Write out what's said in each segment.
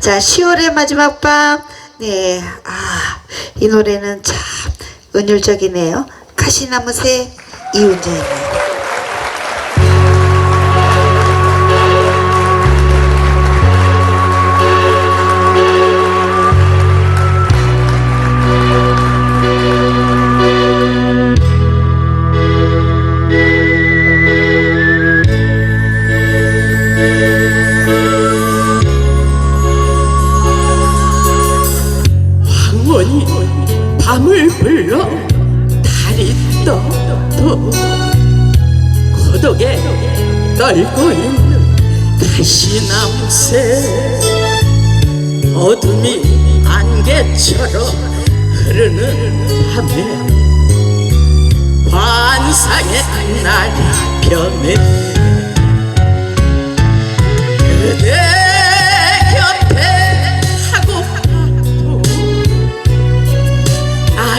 자, 10월의 마지막 밤. 네, 아, 이 노래는 참 은율적이네요. 가시나무새 이은정입니다. 밤을 불러 달이 떠도 고독에 떨고 있는 가시나무새. 어둠이 안개처럼 흐르는 밤에 환상의 날이 변해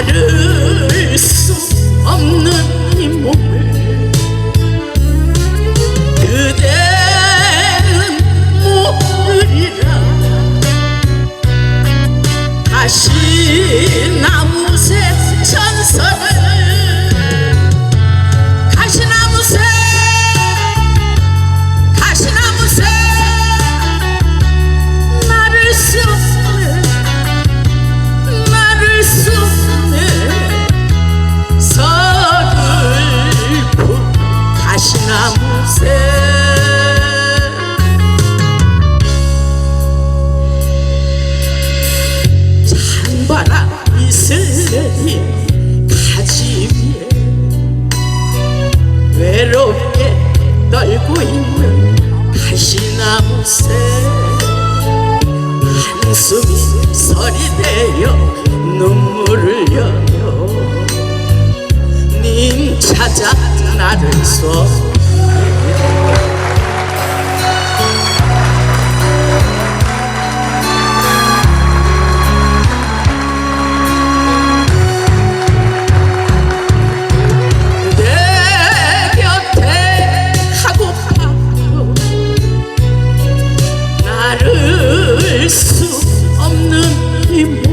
알을 떨고 있는 가시나무새 한숨이 서리되어 눈물을 흘려 님 찾아 나를 쏘 수 없는 이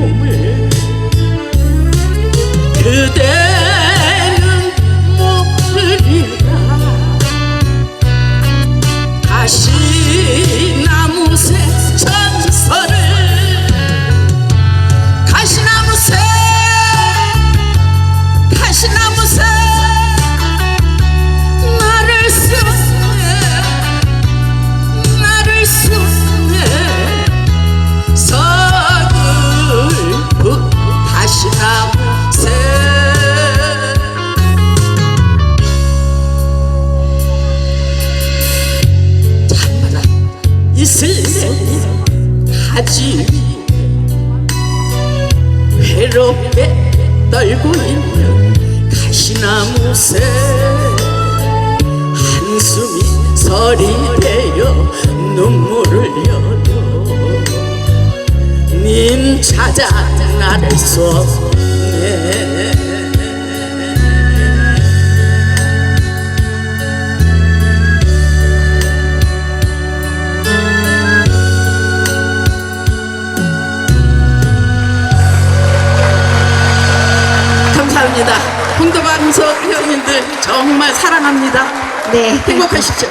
위에 외롭게 떨고 있는 가시나무 새. 한숨이 서리되어 눈물을 흘려도 님 찾아 나를 쏘네 정말 사랑합니다. 네. 행복하십시오.